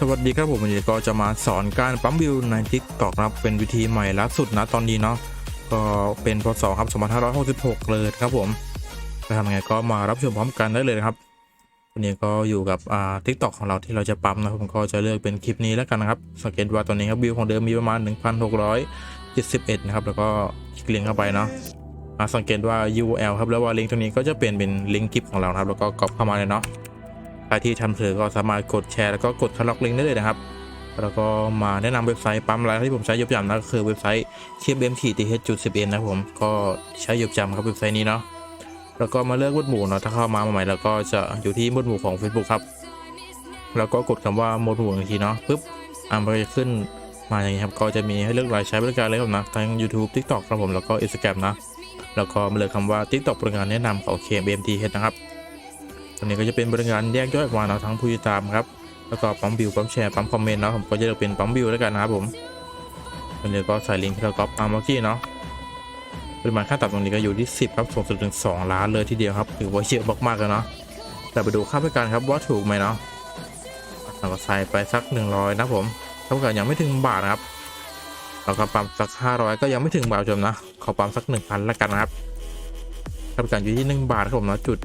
สวัสดีครับผมวันนี้ก็จะมาสอนการปั๊มวิวใน t ิ k t o k นะครับเป็นวิธีใหม่ล่าสุดนะตอนนี้เนาะก็เป็นพศครับ2566 เลยครับผมจะทำยังไงก็มารับชมพร้อมกันได้เลยนะครับวันนี้ก็อยู่กับอ่า t ิ k t o k ของเราที่เราจะปั๊มนะผมก็จะเลือกเป็นคลิปนี้แล้วกันนะครับสังเกตว่าตอนนี้ครับวิวของเดิมมีประมาณ 1,671 นะครับแล้วก็คลิกลิงก์เข้าไปเนาะอ่าสังเกตว่า URL ครับแล้วว่าลิงก์ตรงนี้ก็จะเปลี่ยนเป็นลิงก์คลิปของเรานะครับแล้วก็ก๊อปเข้ามาเลยเนาะ ใครที่ทำเผลอก็สามารถกดแชร์แล้วก็กดคาล็อกลิงก์ได้เลยนะครับแล้วก็มาแนะนำเว็บไซต์ปั๊มไลน์ที่ผมใช้ยบยำนะก็คือเว็บไซต์เทียบเอ็มทีทีเฮจุดสิบเอ็นนะผมก็ใช้ยบจำครับเว็บไซต์นี้เนาะแล้วก็มาเลือกหมวดหมู่เนาะถ้าเข้ามาใหม่แล้วก็จะอยู่ที่หมวดหมู่ของ Facebook ครับ แล้วก็กดคำว่าหมวดหมู่อีกทีเนาะปุ๊บอ่ามันจะขึ้นมาอย่างนี้ครับก็จะมีให้เลือกรายใช้บริการเลยครับนะทั้ง YouTube TikTok ครับผมแล้วก็ Instagram นะแล้วก็มาเลือกคำว่า TikTok บริการแนะนำของ KBMT นะครับ ตรงนี้ก็จะเป็นบริการแยกย่อยออกมาเนาะทั้งผู้ติดตามครับแล้วก็ปั๊มบิวปั๊มแชร์ปั๊มคอมเมนต์เนาะผมก็จะเลือกเป็นปั๊มบิวแล้วกันนะครับผมตรงนี้ก็ใส่ลิงก์ที่เราก๊อปมาเมื่อกี้เนาะปริมาณค่าตับตรงนี้ก็อยู่ที่ 10 ครับสูงสุดถึง 2 ล้านเลยทีเดียวครับถือว่าเยอะมากๆเลยเนาะแต่ไปดูค่าบริการครับว่าถูกไหมเนาะเราก็ใส่ไปสัก 100 นะผมค่าการยังไม่ถึงบาทนะครับเราก็ปั๊มสัก 500 ก็ยังไม่ถึงบาทชมนะขอปั๊มสัก 1,000แล้วกันนะครับค่าบริการอยู่ที่ 1 บาทครับผมนะจุด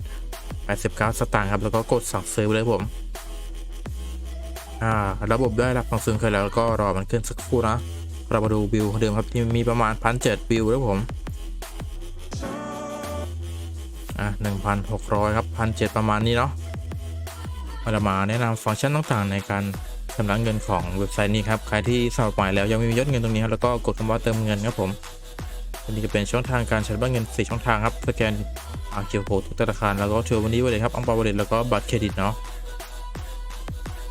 89 สตางค์ครับ แล้วก็กดสั่งซื้อเลยผมอ่าระบบได้รับสั่งซื้อเคยแล้วแล้วก็รอมันขึ้นสักครู่นะ เรามาดูวิวเดิมครับที่มีประมาณ 1,700วิวแล้วผมอะ1,600 ครับ 1,700 ประมาณนี้เนาะเรามาแนะนำฟังก์ชันต่างๆในการชำระเงินของเว็บไซต์นี้ครับ ใครที่สมัครใหม่แล้วยังไม่มียอดเงินตรงนี้ครับแล้วก็กดคำว่าเติมเงินครับผมอันนี้จะเป็นช่องทางการชำระเงิน 4 ช่องทางครับ สแกน อาเคียวโคทุกธนาคารแล้วก็เชิญวันนี้ไว้เลยครับอังเปาบริตแล้วก็บัตรเครดิตเนาะ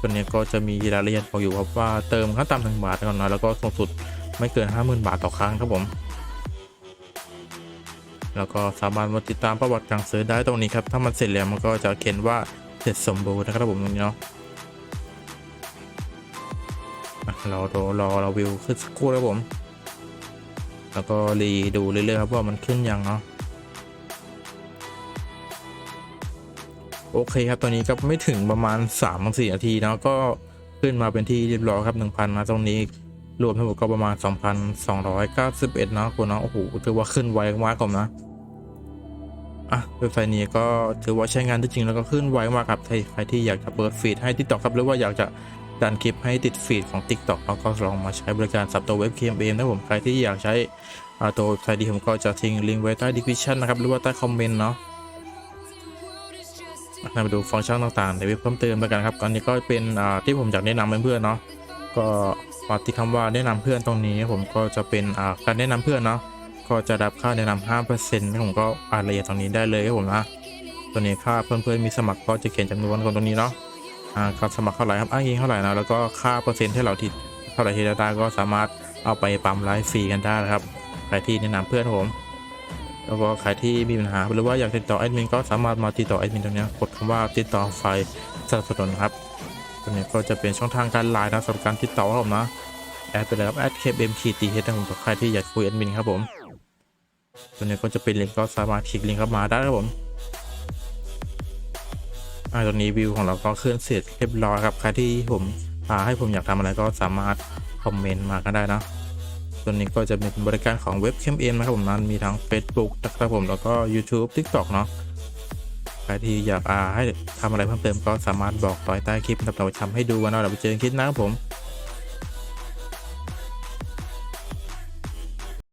ตัวนี้ก็จะมีรายละเอียดบอกอยู่ครับว่าเติมขั้นต่ำหนึ่งบาทก่อนนะแล้วก็สูงสุดไม่เกิน 50,000 บาทต่อครั้งครับผม แล้วก็สามารถมาติดตามประวัติการซื้อได้ตรงนี้ครับถ้ามันเสร็จแล้วมันก็จะเขียนว่าเสร็จสมบูรณ์นะครับผมตรงนี้เนาะเรารอรอเราวิวขึ้นสักครู่ครับผม แล้วก็รีดูเรื่อยๆครับว่ามันขึ้นยังเนาะ โอเคครับตอนนี้ก็ไม่ถึงประมาณ3ามสี่นาทีเนาะก็ขึ้นมาเป็นที่เรียบร้อยครับ 1,000นะตรงนี้รวมทั้งหมดก็ประมาณ 2,291เนาะคุณเนาะโอ้โหถือว่าขึ้นไวมากกว่านะอะเว็บไซต์นี้ก็ถือว่าใช้งานได้จริงแล้วก็ขึ้นไวมากครับใครที่อยากจะเปิดฟีดให้ TikTok ครับหรือว่าอยากจะดันคลิปให้ติดฟีดของ TikTok เราก็ลองมาใช้บริการสับตัวเว็บ KMM นะผมใครที่อยากใช้อ่าตัวเว็บไซต์ดีผมก็จะทิ้งลิงก์ไว้ใต้ description นะครับหรือว่าใต้คอมเมนต์เนาะ มาดูฟังก์ชันต่างๆในเว็บเพิ่มเติมแล้วกันครับอันนี้ก็เป็นที่ผมอยากแนะนำเพื่อนๆเนาะก็มาที่คำว่าแนะนำเพื่อนตรงนี้ ผมก็จะเป็นการแนะนำเพื่อนเนาะก็จะรับค่าแนะนำ5%นะผมก็อ่านรายละเอียดตรงนี้ได้เลยครับผมนะตัวนี้ค่าเพื่อนๆมีสมัครก็จะเขียนจำนวนคนตรงนี้เนาะอ่าก็สมัครเท่าไหร่ครับอ้างอิงเท่าไหร่นะแล้วก็ค่าเปอร์เซ็นต์ที่เราทิดเท่าไหร่ที่เราได้ก็สามารถเอาไปปั๊มไลฟ์ฟรีกันได้นะครับใครที่แนะนำเพื่อนผม แล้วก็ใครที่มีปัญหาหรือว่าอยากติดต่อแอดมินก็สามารถมาติดต่อแอดมินตรงนี้กดคำว่าติดต่อไฟสนับสนุนครับตรงนี้ก็จะเป็นช่องทางการไลน์นะสำหรับการติดต่อครับผมนะแอดไปเลยครับแอดเคเอ็มทีตีเฮดผมกับใครที่อยากคุยแอดมินครับผมตัวนี้ก็จะเป็นลิงก์ก็สามารถคลิกลิงก์เข้ามาได้ครับผมอ่าตรงนี้วิวของเราก็ขึ้นเสร็จเรียบร้อยครับใครที่ผมอ่าให้ผมอยากทำอะไรก็สามารถคอมเมนต์มากันได้นะ ตัวนี้ก็จะเป็นบริการของเว็บเคมเอ็มนะครับผมนั้นมีทั้ง Facebook นะครับผมแล้วก็ YouTube TikTok เนาะใครที่อยากอาให้ทำอะไรเพิ่มเติมก็สามารถบอกต่อยใต้คลิปนะครับเราทำให้ดูกันเนาะเราไปเจอกันคลิปนะครับผม